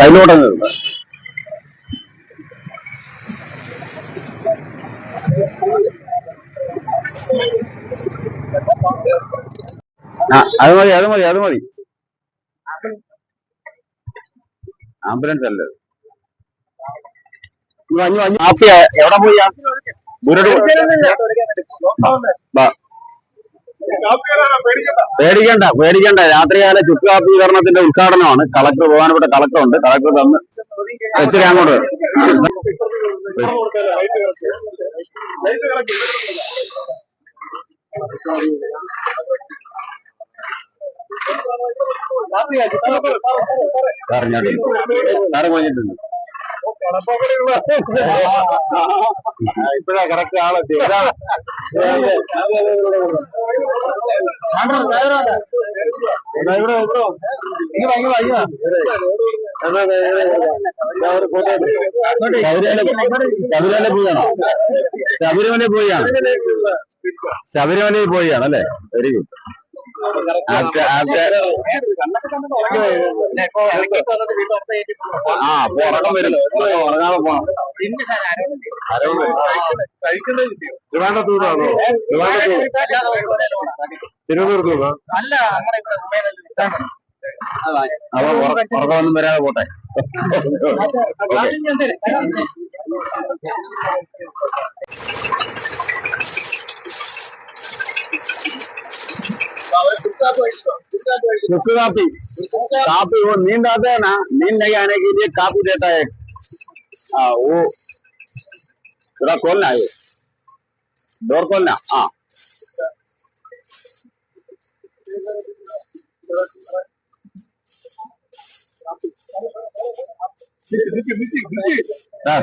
അതിലോട്ടങ്ങ് ഇടുക. അത് മതി അത് മതി അത് മതി ആംബുലൻസ് അല്ലേ എവിടെ പോയി. പേടിക്കണ്ട പേടിക്കണ്ട. രാത്രികാല ചുക്കാപ്പി ഉദ്ഘാടനമാണ്. കളക്ടർ ബഹുമാനപ്പെട്ട കളക്ടർ ഉണ്ട്. കളക്ടർ തന്ന് ശരി അങ്ങോട്ട് വരും. പോയിട്ടുണ്ട് ഇപ്പഴാ കറക്റ്റ് ആളെത്തി. ശബരിമല പോയാണോ ശബരിമല പോയാണ് ശബരിമലയിൽ പോയാണ് അല്ലേ വെരി ഗുഡ് ആ ഉറക്കം വരും. ഉറങ്ങാതെ പോണം. ട്രിവാൻഡ്രത്ത് നിന്നാണോ തിരുവനന്തപുരത്ത് നിന്നാ അപ്പൊ ഉറ- ഉറക്കമൊന്നും വരാതെ പോട്ടെ. सुखी काफ़ी काफ़ी वो नींद आता है ना नींद नहीं आने के लिए काफ़ी देता है। आ, वो थोड़ा खोलना है। डोर खोलना हाँ।, हाँ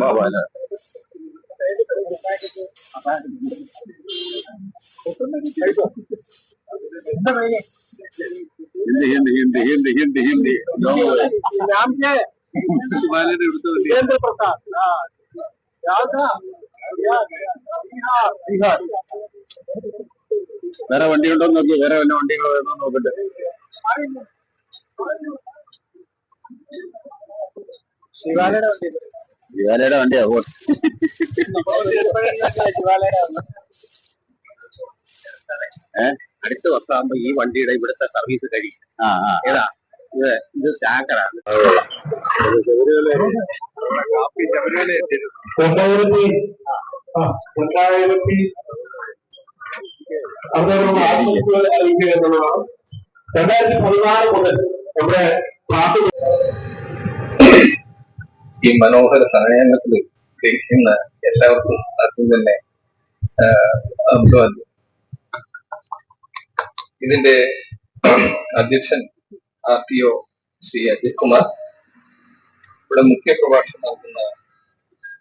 बाबा വേറെ വണ്ടി ഉണ്ടോ നോക്കി വേറെ വല്ല വണ്ടികളോ വേണോ നോക്കട്ടെ. ശിവാലയുടെ വണ്ടി ശിവാലയുടെ വണ്ടിയാ ശിവാലയുടെ അടുത്ത വർഷമാകുമ്പോ ഈ വണ്ടിയുടെ ഇവിടുത്തെ സർവീസ് കഴിയും. ഏതാ? ഇത് ഇത് ടാങ്കറാണ് രണ്ടായിരത്തി രണ്ടായിരത്തി അറിയിക്കുക എന്നുള്ളതാണ് രണ്ടായിരത്തി പതിനാല് മുതൽ നമ്മുടെ ഈ മനോഹര സമ്മേളനത്തിൽ ഇരിക്കുന്ന എല്ലാവർക്കും ആദ്യം തന്നെ. അഭിവാദ്യം. ഇതിന്റെ അധ്യക്ഷൻ R T O Shri Ajith Kumar ഇവിടെ മുഖ്യ പ്രഭാഷണം നടത്തുന്ന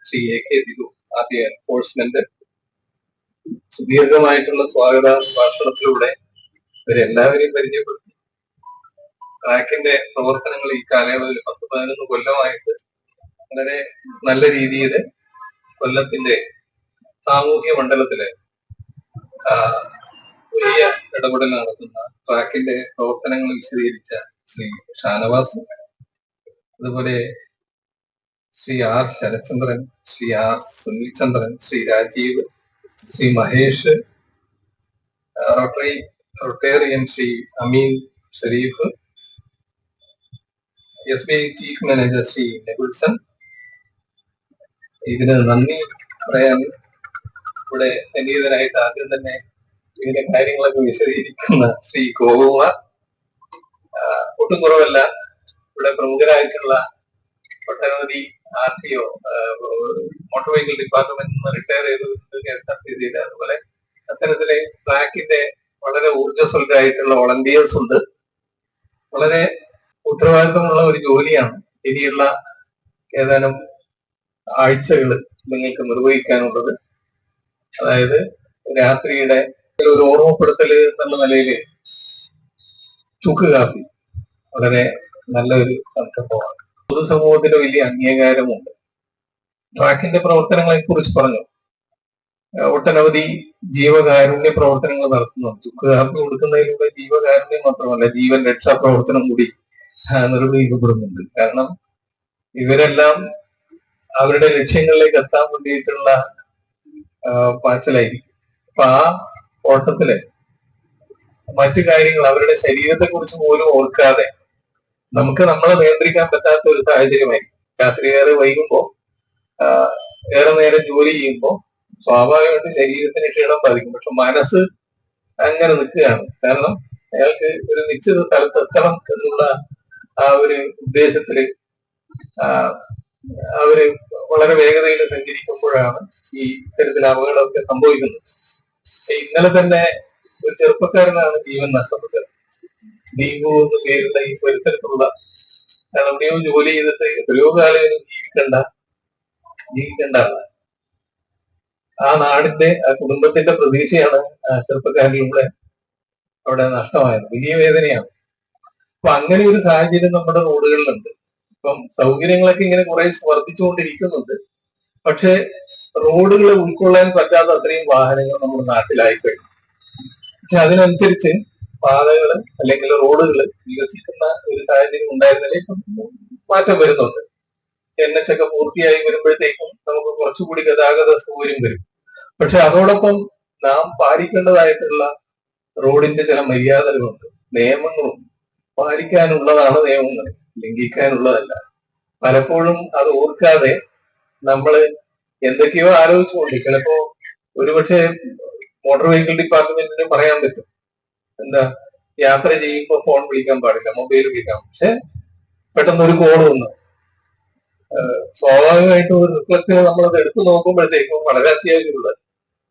ശ്രീ എ കെ ദിലു ആദ്യ എൻഫോഴ്സ്മെന്റ് സുദീർഘമായിട്ടുള്ള സ്വാഗത ഭാഷണത്തിലൂടെ ഇവരെല്ലാവരെയും പരിചയപ്പെടുത്തി. ട്രാക്കിന്റെ പ്രവർത്തനങ്ങൾ ഈ കാലയളവിൽ പത്ത് പതിനൊന്ന് കൊല്ലമായിട്ട് വളരെ നല്ല രീതിയിൽ കൊല്ലത്തിന്റെ സാമൂഹ്യ മണ്ഡലത്തിൽ ഇടപെടൽ നടത്തുന്ന ട്രാക്കിന്റെ പ്രവർത്തനങ്ങൾ വിശദീകരിച്ച ശ്രീ ഷാനവാസ് അതുപോലെ Shri R Sarachandran Shri R Sunilchandran Shri Rajeev Shri Mahesh rotary rotarian Shri Ameen Shareef S B I chief manager Shri Negulson. ഇതിന് നന്ദി പറയാൻ ഇവിടെ സന്നിഹിതനായിട്ട് ആദ്യം തന്നെ ഇതിന്റെ കാര്യങ്ങളൊക്കെ വിശദീകരിക്കുന്ന ശ്രീ ഗോകുമാർ ആ, ഒട്ടും കുറവല്ല. ഇവിടെ പ്രമുഖരായിട്ടുള്ള ഒട്ടനവധി R T O motor vehicle ഡിപ്പാർട്ട്മെന്റിൽ നിന്ന് റിട്ടയർ ചെയ്ത് കെ അതുപോലെ അത്തരത്തിലെ ട്രാക്കിന്റെ വളരെ ഊർജസ്വലരായിട്ടുള്ള വളണ്ടിയേഴ്സ് ഉണ്ട്. വളരെ ഉത്തരവാദിത്തമുള്ള ഒരു ജോലിയാണ് ഇനിയുള്ള ഏതാനും ആഴ്ചകൾ നിങ്ങൾക്ക് നിർവഹിക്കാനുള്ളത്. അതായത് രാത്രിയുടെ ഒരു ഓർമ്മപ്പെടുത്തൽ എന്നുള്ള നിലയിൽ ചുക്ക് കാപ്പി വളരെ നല്ലൊരു സംരംഭമാണ്. പൊതുസമൂഹത്തിന് വലിയ അംഗീകാരമുണ്ട്. ട്രാക്കിന്റെ പ്രവർത്തനങ്ങളെ കുറിച്ച് പറഞ്ഞു ഒട്ടനവധി ജീവകാരുണ്യ പ്രവർത്തനങ്ങൾ നടത്തുന്നുണ്ട്. ചുക്ക് കാപ്പി കൊടുക്കുന്നതിലൂടെ ജീവകാരുണ്യം മാത്രമല്ല ജീവൻ രക്ഷാ പ്രവർത്തനം കൂടി നിർവഹിക്കപ്പെടുന്നുണ്ട്. കാരണം ഇവരെല്ലാം അവരുടെ ലക്ഷ്യങ്ങളിലേക്ക് എത്താൻ വേണ്ടിയിട്ടുള്ള പാച്ചിലായിരിക്കും. അപ്പൊ ആ ഓട്ടത്തിൽ. മറ്റു കാര്യങ്ങൾ അവരുടെ ശരീരത്തെ കുറിച്ച് പോലും ഓർക്കാതെ നമുക്ക് നമ്മളെ നിയന്ത്രിക്കാൻ പറ്റാത്ത ഒരു സാഹചര്യമായി. രാത്രി ഏറെ വൈകുമ്പോ ഏറെ നേരം ജോലി ചെയ്യുമ്പോൾ സ്വാഭാവികമായിട്ട് ശരീരത്തിന് ക്ഷീണം ബാധിക്കും. പക്ഷെ മനസ്സ് അങ്ങനെ നിൽക്കുകയാണ്. കാരണം അയാൾക്ക് ഒരു നിശ്ചിത സ്ഥലത്ത് എത്തണം എന്നുള്ള ആ ഒരു ഉദ്ദേശത്തിൽ അവർ വളരെ വേഗതയിൽ സഞ്ചരിക്കുമ്പോഴാണ് ഈ ഇത്തരത്തിലെ അപകടമൊക്കെ സംഭവിക്കുന്നത്. ഇന്നലെ തന്നെ ഒരു ചെറുപ്പക്കാരനാണ് ജീവൻ നഷ്ടപ്പെട്ടത്. ദീപു എന്ന് പേരുള്ള ഈ പരിസരത്തുള്ള എവിടെയോ ജോലി ചെയ്തിട്ട് എത്രയോ കാലം ജീവിക്കണ്ട ജീവിക്കണ്ട. ആ നാടിന്റെ ആ കുടുംബത്തിന്റെ പ്രതീക്ഷയാണ് ചെറുപ്പക്കാരിലൂടെ അവിടെ നഷ്ടമായത്. വലിയ വേദനയാണ്. അപ്പൊ അങ്ങനെ ഒരു സാഹചര്യം നമ്മുടെ റോഡുകളിലുണ്ട്. ഇപ്പം സൗകര്യങ്ങളൊക്കെ ഇങ്ങനെ കുറെ വർദ്ധിച്ചുകൊണ്ടിരിക്കുന്നുണ്ട്. പക്ഷെ റോഡുകൾ ഉൾക്കൊള്ളാൻ പറ്റാത്ത അത്രയും വാഹനങ്ങൾ നമ്മുടെ നാട്ടിലായി കഴിഞ്ഞു പക്ഷെ അതിനനുസരിച്ച് പാതകൾ അല്ലെങ്കിൽ റോഡുകൾ വികസിക്കുന്ന ഒരു സാഹചര്യം ഉണ്ടായിരുന്നില്ല മാറ്റം വരുന്നുണ്ട്. എൻ എച്ച് ഒക്കെ പൂർത്തിയായി വരുമ്പോഴത്തേക്കും നമുക്ക് കുറച്ചുകൂടി ഗതാഗത സൗകര്യം വരും. പക്ഷെ അതോടൊപ്പം നാം പാലിക്കേണ്ടതായിട്ടുള്ള റോഡിന്റെ ചില മര്യാദകളുണ്ട്. നിയമങ്ങളും പാലിക്കാനുള്ളതാണ് നിയമങ്ങൾ. ലംഘിക്കാനുള്ളതല്ല. പലപ്പോഴും അത് ഓർക്കാതെ നമ്മൾ എന്തൊക്കെയോ ആലോചിച്ചുകൊണ്ട് ചിലപ്പോ ഒരുപക്ഷെ മോട്ടോർ വെഹിക്കിൾ ഡിപ്പാർട്ട്മെന്റിന് പറയാൻ പറ്റും. എന്താ യാത്ര ചെയ്യുമ്പോൾ ഫോൺ വിളിക്കാൻ പാടില്ല മൊബൈൽ വിളിക്കാം പക്ഷെ പെട്ടെന്ന് ഒരു കോൾ വന്നു സ്വാഭാവികമായിട്ടും ഒരു നമ്മൾ നമ്മളത് എടുത്തു നോക്കുമ്പോഴത്തേക്കും വളരെ അത്യാവശ്യമുള്ള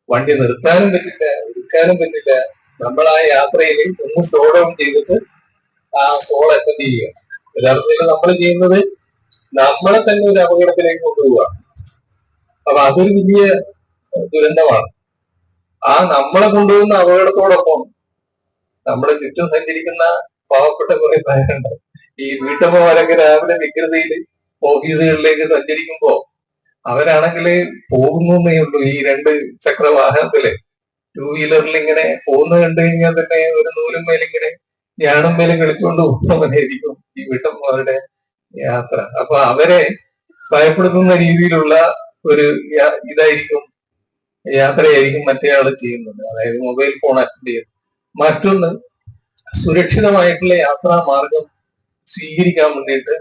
വണ്ടി നിർത്താനും പറ്റില്ല എടുക്കാനും പറ്റില്ല. നമ്മൾ ആ യാത്രയിൽ ഒന്ന് സ്ലോ ഡൗൺ ചെയ്തിട്ട് ആ കോൾ അറ്റൻഡ് ചെയ്യുക. യഥാർത്ഥത്തിൽ നമ്മൾ ചെയ്യുന്നത് നമ്മളെ തന്നെ ഒരു അപകടത്തിലേക്ക് കൊണ്ടുപോവുക. അപ്പൊ അതൊരു വലിയ ദുരന്തമാണ്. ആ നമ്മളെ കൊണ്ടുപോകുന്ന അപകടത്തോടൊപ്പം നമ്മുടെ ചുറ്റും സഞ്ചരിക്കുന്ന പാവപ്പെട്ട കുറെ പേരുണ്ട്. ഈ വീട്ടമ്മമാരൊക്കെ രാവിലെ വികൃതിയിൽ ഓഫീസുകളിലേക്ക് സഞ്ചരിക്കുമ്പോ അവരാണെങ്കിൽ പോകുന്നേ ഉള്ളൂ ഈ രണ്ട് ചക്ര വാഹനത്തിൽ ടൂ വീലറിൽ ഇങ്ങനെ പോകുന്ന കണ്ടു കഴിഞ്ഞാൽ തന്നെ ഒരു നൂലും മേലിങ്ങനെ ഞാനും മേലും കളിച്ചുകൊണ്ട് പോകുന്നവരായിരിക്കും ഈ വീട്ടമ്മമാരുടെ യാത്ര. അപ്പൊ അവരെ ഭയപ്പെടുത്തുന്ന രീതിയിലുള്ള ഒരു ഇതായിരിക്കും യാത്രയായിരിക്കും മറ്റേ ആൾ ചെയ്യുന്നത്. അതായത് മൊബൈൽ ഫോൺ അറ്റൻഡ് ചെയ്യുന്നത്. മറ്റൊന്ന് സുരക്ഷിതമായിട്ടുള്ള യാത്രാ മാർഗം സ്വീകരിക്കാൻ വേണ്ടിയിട്ട്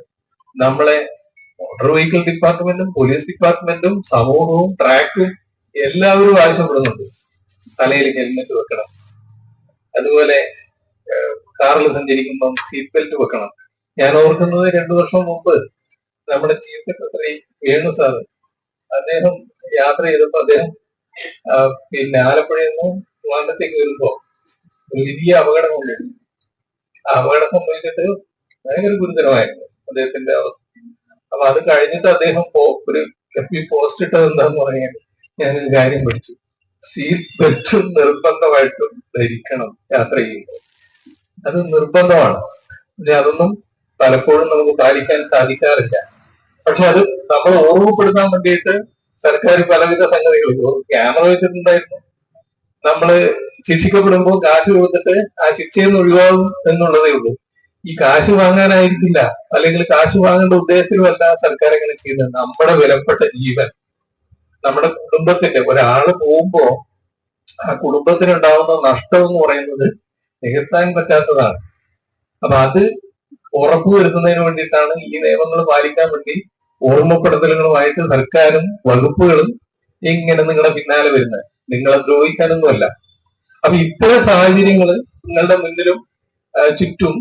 നമ്മളെ മോട്ടോർ വെഹിക്കിൾ ഡിപ്പാർട്ട്മെന്റും പോലീസ് ഡിപ്പാർട്ട്മെന്റും സമൂഹവും ട്രാക്കും എല്ലാവരും ആവശ്യപ്പെടുന്നുണ്ട്. തലയിൽ ഹെൽമെറ്റ് വെക്കണം. അതുപോലെ കാറിൽ സഞ്ചരിക്കുമ്പം സീറ്റ് ബെൽറ്റ് വെക്കണം. ഞാൻ ഓർക്കുന്നത് രണ്ടു വർഷം മുമ്പ് നമ്മുടെ ചീഫ് സെക്രട്ടറി വേണു സാറ് അദ്ദേഹം യാത്ര ചെയ്തപ്പോ അദ്ദേഹം പിന്നെ ആലപ്പുഴയിൽ നിന്ന് വിമാനത്തേക്ക് വരുമ്പോ വലിയ അപകടം കൊണ്ടിരുന്നു ആ അപകടം സംഭവിച്ചിട്ട് ഭയങ്കര ഗുരുതരമായിരുന്നു അദ്ദേഹത്തിന്റെ അവസ്ഥ. അപ്പൊ അത് കഴിഞ്ഞിട്ട് അദ്ദേഹം ഒരു എഫ് പോസ്റ്റ് ഇട്ടത് എന്താന്ന് പറയാൻ ഞാനൊരു കാര്യം പഠിച്ചു. സീറ്റ് ബെൽറ്റ് നിർബന്ധമായിട്ടും ധരിക്കണം യാത്ര ചെയ്യുമ്പോൾ. അത് നിർബന്ധമാണ്. പക്ഷെ അതൊന്നും പലപ്പോഴും നമുക്ക് പാലിക്കാൻ സാധിക്കാറില്ല. പക്ഷെ അത് നമ്മൾ ഓർമ്മപ്പെടുത്താൻ വേണ്ടിയിട്ട് സർക്കാർ പലവിധ സംഗതികൾ ക്യാമറ വെച്ചിട്ടുണ്ടായിരുന്നു. നമ്മൾ ശിക്ഷിക്കപ്പെടുമ്പോൾ കാശ് കൊടുത്തിട്ട് ആ ശിക്ഷയിൽ നിന്ന് ഒഴിവാകും എന്നുള്ളതേ ഉള്ളൂ. ഈ കാശ് വാങ്ങാനായിരിക്കില്ല. അല്ലെങ്കിൽ കാശ് വാങ്ങേണ്ട ഉദ്ദേശത്തിലുമല്ല സർക്കാർ അങ്ങനെ ചെയ്യുന്നത്. നമ്മുടെ വിലപ്പെട്ട ജീവൻ നമ്മുടെ കുടുംബത്തിന്റെ ഒരാൾ പോകുമ്പോ ആ കുടുംബത്തിനുണ്ടാവുന്ന നഷ്ടം എന്ന് പറയുന്നത് നികത്താൻ പറ്റാത്തതാണ്. അപ്പൊ അത് ഉറപ്പുവരുത്തുന്നതിന് വേണ്ടിയിട്ടാണ് ഈ നിയമങ്ങൾ പാലിക്കാൻ വേണ്ടി ഓർമ്മപ്പെടുത്തലുകളുമായിട്ട് സർക്കാരും വകുപ്പുകളും ഇങ്ങനെ നിങ്ങളുടെ പിന്നാലെ വരുന്നത് നിങ്ങളെ ദ്രോഹിക്കാനൊന്നുമല്ല. അപ്പൊ ഇത്തരം സാഹചര്യങ്ങൾ നിങ്ങളുടെ മുന്നിലും ചുറ്റും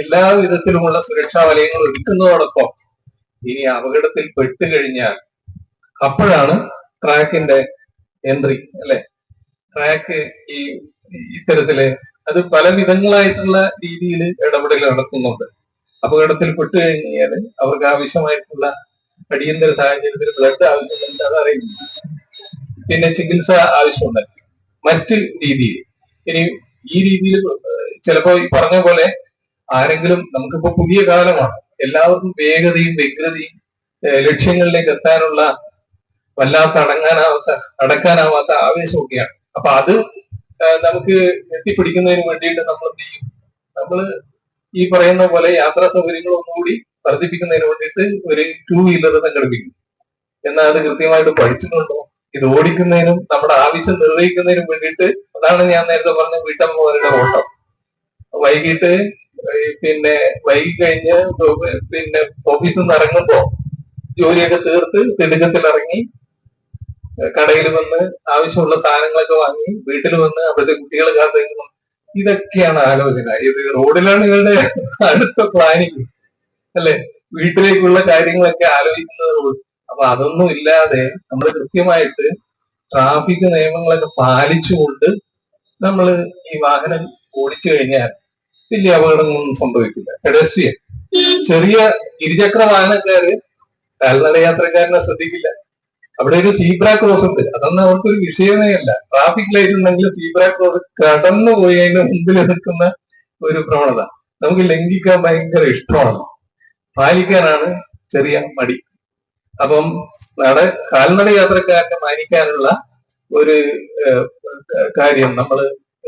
എല്ലാ വിധത്തിലുമുള്ള സുരക്ഷാ വലയങ്ങൾ ഒരുക്കുന്നതോടൊപ്പം ഇനി അപകടത്തിൽ പെട്ടു കഴിഞ്ഞാൽ അപ്പോഴാണ് ട്രാക്കിന്റെ എൻട്രി അല്ലെ? ട്രാക്ക് ഈ ഇത്തരത്തിൽ അത് പല വിധങ്ങളായിട്ടുള്ള രീതിയിൽ ഇടപെടൽ നടത്തുന്നുണ്ട് അപകടത്തിൽ പെട്ടു കഴിഞ്ഞാൽ അവർക്ക് ആവശ്യമായിട്ടുള്ള അടിയന്തര സാഹചര്യത്തിൽ ബ്ലഡ് ആവശ്യമുണ്ട് അത് അറിയുന്നു പിന്നെ ചികിത്സ ആവശ്യമുണ്ട്. മറ്റ് രീതിയിൽ. ഇനി ഈ രീതിയിൽ ചിലപ്പോ ഈ പറഞ്ഞ പോലെ ആരെങ്കിലും നമുക്കിപ്പോ പുതിയ കാലമാണ്. എല്ലാവർക്കും വേഗതയും വ്യഗ്രതയും ലക്ഷ്യങ്ങളിലേക്ക് എത്താനുള്ള വല്ലാത്ത അടങ്ങാനാവാത്ത അടക്കാനാവാത്ത ആവേശമൊക്കെയാണ്. അപ്പൊ അത് നമുക്ക് എത്തിപ്പിടിക്കുന്നതിന് വേണ്ടിയിട്ട് നമ്മൾ എന്ത് ചെയ്യും? നമ്മൾ ഈ പറയുന്ന പോലെ യാത്രാ സൗകര്യങ്ങളും കൂടി വർദ്ധിപ്പിക്കുന്നതിന് വേണ്ടിയിട്ട് ഒരു ടൂ വീലർ സംഘടിപ്പിക്കും എന്നാൽ അത് കൃത്യമായിട്ട് പഠിച്ചിട്ടുണ്ടോ? ഇത് ഓടിക്കുന്നതിനും നമ്മുടെ ആവശ്യം നിർവഹിക്കുന്നതിനും വേണ്ടിയിട്ട് അതാണ് ഞാൻ നേരത്തെ പറഞ്ഞ വീട്ടമ്മമാരുടെ ഓട്ടം. വൈകിട്ട് പിന്നെ വൈകി കഴിഞ്ഞ് പിന്നെ ഓഫീസിൽ നിന്ന് ഇറങ്ങുമ്പോ ജോലിയൊക്കെ തീർത്ത് തിടുക്കത്തിൽ ഇറങ്ങി കടയിൽ വന്ന് ആവശ്യമുള്ള സാധനങ്ങളൊക്കെ വാങ്ങി വീട്ടിൽ വന്ന് അവിടുത്തെ കുട്ടികളെ കാത്തിരിക്കുന്നു ഇതൊക്കെയാണ് ആലോചന. ഇത് റോഡിലാണ് നിങ്ങളുടെ അടുത്ത പ്ലാനിങ് അല്ലെ? വീട്ടിലേക്കുള്ള കാര്യങ്ങളൊക്കെ ആലോചിക്കുന്നത് റോഡ്. അപ്പൊ അതൊന്നും ഇല്ലാതെ നമ്മൾ കൃത്യമായിട്ട് ട്രാഫിക് നിയമങ്ങളൊക്കെ പാലിച്ചുകൊണ്ട് നമ്മൾ ഈ വാഹനം ഓടിച്ചു കഴിഞ്ഞാൽ വലിയ അപകടങ്ങളൊന്നും സംഭവിക്കില്ല. പെഡസ്ട്രിയൻ ചെറിയ ഇരുചക്ര വാഹനക്കാര് കാൽനട യാത്രക്കാരനെ ശ്രദ്ധിക്കില്ല. അവിടെ ഒരു സീബ്ര ക്രോസ് ഉണ്ട്. അതൊന്നും അവർക്കൊരു വിഷയമേ അല്ല. ട്രാഫിക് ലൈറ്റ് ഉണ്ടെങ്കിൽ സീബ്ര ക്രോസ് കടന്നു പോയി അതിന് മുമ്പിൽ നിൽക്കുന്ന ഒരു പ്രവണത. നമുക്ക് ലംഘിക്കാൻ ഭയങ്കര ഇഷ്ടമാണ്. പാലിക്കാനാണ് ചെറിയ മടി. അപ്പം നട കാൽനട യാത്രക്കാരനെ മാനിക്കാനുള്ള ഒരു കാര്യം നമ്മൾ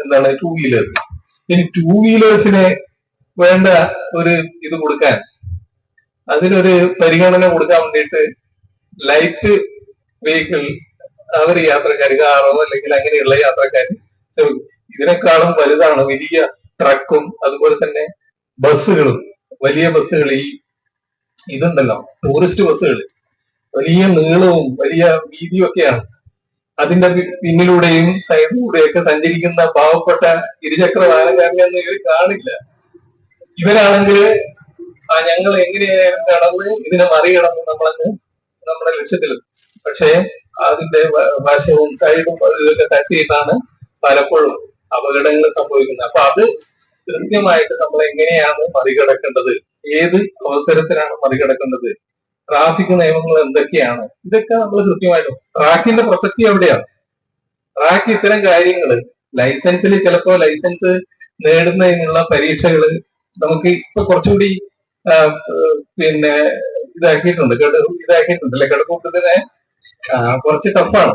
എന്താണ് ടൂ വീലേഴ്സ് ഇനി ടൂ വീലേഴ്സിനെ വേണ്ട ഒരു ഇത് കൊടുക്കാൻ. അതിനൊരു പരിഗണന കൊടുക്കാൻ വേണ്ടിയിട്ട് ലൈറ്റ് വെഹിക്കിൾ അവർ യാത്രക്കാർ കാറോ അല്ലെങ്കിൽ അങ്ങനെയുള്ള യാത്രക്കാർ ഇതിനേക്കാളും വലുതാണ് വലിയ ട്രക്കും അതുപോലെ തന്നെ ബസ്സുകളും. വലിയ ബസ്സുകൾ ഈ ഇതുണ്ടല്ലോ ടൂറിസ്റ്റ് ബസ്സുകൾ. വലിയ നീളവും വലിയ വീതിയും ഒക്കെയാണ് അതിന്റെ പിന്നിലൂടെയും സൈഡിലൂടെയൊക്കെ സഞ്ചരിക്കുന്ന പാവപ്പെട്ട ഇരുചക്ര വാഹനക്കാരനെയൊന്നും ഇവർ കാണില്ല. ഇവരാണെങ്കിൽ ആ ഞങ്ങൾ എങ്ങനെയായാലും കടന്ന് ഇതിനെ മറികടന്ന് നമ്മളങ്ങ് നമ്മുടെ ലക്ഷ്യത്തിൽ പക്ഷേ അതിന്റെ വശവും സൈഡും ഇതൊക്കെ തട്ടിയിട്ടാണ് പലപ്പോഴും അപകടങ്ങൾ സംഭവിക്കുന്നത്. അപ്പൊ അത് കൃത്യമായിട്ട് നമ്മൾ എങ്ങനെയാണ് മറികടക്കേണ്ടത്? ഏത് അവസരത്തിലാണ് മറികടക്കേണ്ടത്? ട്രാഫിക് നിയമങ്ങൾ എന്തൊക്കെയാണ്? ഇതൊക്കെ നമ്മൾ കൃത്യമായിട്ട് ട്രാക്കിന്റെ പ്രസക്തി എവിടെയാണ്? ട്രാക്ക് ഇത്തരം കാര്യങ്ങൾ ലൈസൻസിൽ ചിലപ്പോ ലൈസൻസ് നേടുന്നതിനുള്ള പരീക്ഷകൾ നമുക്ക് ഇപ്പൊ കുറച്ചുകൂടി പിന്നെ ഇതാക്കിയിട്ടുണ്ട്. ഇതാക്കിയിട്ടുണ്ട് അല്ലെ? കിടക്കൂട്ടത്തിനെ കുറച്ച് ടഫാണ്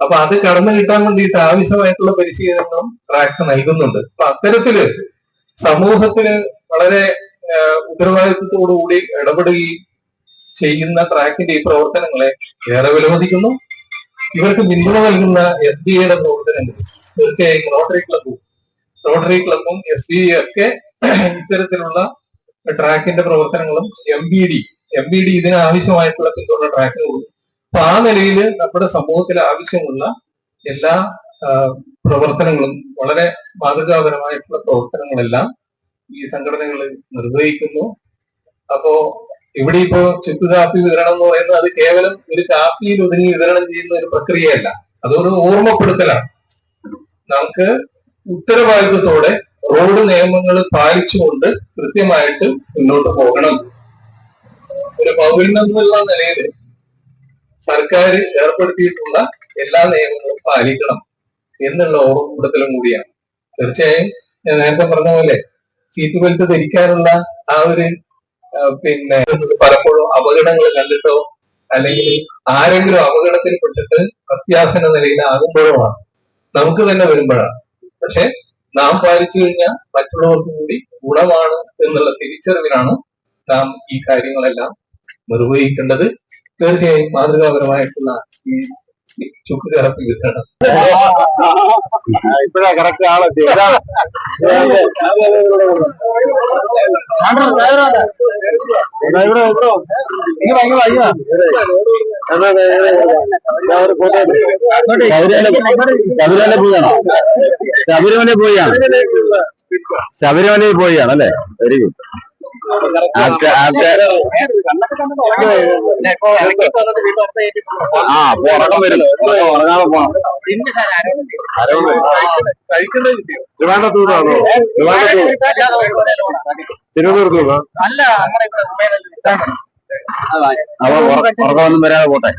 അപ്പൊ അത് കടന്നു കിട്ടാൻ വേണ്ടിയിട്ട് ആവശ്യമായിട്ടുള്ള പരിശീലനം ട്രാക്ക് നൽകുന്നുണ്ട്. അപ്പൊ അത്തരത്തിൽ സമൂഹത്തിന് വളരെ ഉത്തരവാദിത്വത്തോടുകൂടി ഇടപെടുകയും ചെയ്യുന്ന ട്രാക്കിന്റെ ഈ പ്രവർത്തനങ്ങളെ ഏറെ വിലമതിക്കുന്നു. ഇവർക്ക് പിന്തുണ നൽകുന്ന എസ് ബി ഐയുടെ പ്രവർത്തനങ്ങൾ തീർച്ചയായും റോട്ടറി ക്ലബും റോട്ടറി ക്ലബും എസ് ബി ഐ ഒക്കെ ഇത്തരത്തിലുള്ള ട്രാക്കിന്റെ പ്രവർത്തനങ്ങളും M B D M B D ഇതിനാവശ്യമായിട്ടുള്ള പിന്തുണ ട്രാക്കിന് അപ്പൊ ആ നിലയിൽ നമ്മുടെ സമൂഹത്തിൽ ആവശ്യമുള്ള എല്ലാ പ്രവർത്തനങ്ങളും വളരെ മാതൃകാപരമായിട്ടുള്ള പ്രവർത്തനങ്ങളെല്ലാം ഈ സംഘടനകൾ നിർവഹിക്കുന്നു. അപ്പോ ഇവിടെ ഇപ്പോ ചുക്ക് കാപ്പി വിതരണം എന്ന് പറയുന്നത് അത് കേവലം ഒരു കാപ്പിയിൽ ഒതുങ്ങി വിതരണം ചെയ്യുന്ന ഒരു പ്രക്രിയയല്ല. അതൊരു ഓർമ്മപ്പെടുത്തലാണ്. നമുക്ക് ഉത്തരവാദിത്വത്തോടെ റോഡ് നിയമങ്ങൾ പാലിച്ചുകൊണ്ട് കൃത്യമായിട്ട് മുന്നോട്ട് പോകണം. ഒരു പൗരൻ എന്നുള്ള നിലയിൽ സർക്കാർ ഏർപ്പെടുത്തിയിട്ടുള്ള എല്ലാ നിയമങ്ങളും പാലിക്കണം എന്നുള്ള ഓർമ്മപ്പെടുത്തലും കൂടിയാണ്. തീർച്ചയായും ഞാൻ നേരത്തെ പറഞ്ഞ പോലെ സീറ്റ് ബെൽറ്റ് ധരിക്കാനുള്ള ആ ഒരു പിന്നെ പലപ്പോഴും അപകടങ്ങൾ കണ്ടിട്ടോ അല്ലെങ്കിൽ ആരെങ്കിലും അപകടത്തിൽ പെട്ടിട്ട് അത്യാസന നിലയിൽ ആകുമ്പോഴുമാണ്. നമുക്ക് തന്നെ വരുമ്പോഴാണ്. പക്ഷെ നാം പാലിച്ചു കഴിഞ്ഞാൽ മറ്റുള്ളവർക്ക് കൂടി ഗുണമാണ് എന്നുള്ള തിരിച്ചറിവിനാണ് നാം ഈ കാര്യങ്ങളെല്ലാം നിർവഹിക്കേണ്ടത് തീർച്ചയായും മാതൃകാപരമായിട്ടുള്ള ഈ ഈ ചുക്ക് കറപ്പി ഇപ്പഴാ കറക്റ്റ് ആളെത്തി. ശബരിമല ശബരിമല പോയാണോ ശബരിമല പോയാണ് ശബരിമലയിൽ പോയാണ് അല്ലേ? വെരി ഗുഡ് ആ ഉറക്കം വരും ഉറങ്ങാതെ പോണം ട്രിവാൻഡ്രത്ത് വിടുവാണോ തിരുവനന്തപുരത്ത് വിടുവാ അല്ല അപ്പൊ ഉറക്കം ഒന്നും വരാതെ പോട്ടെ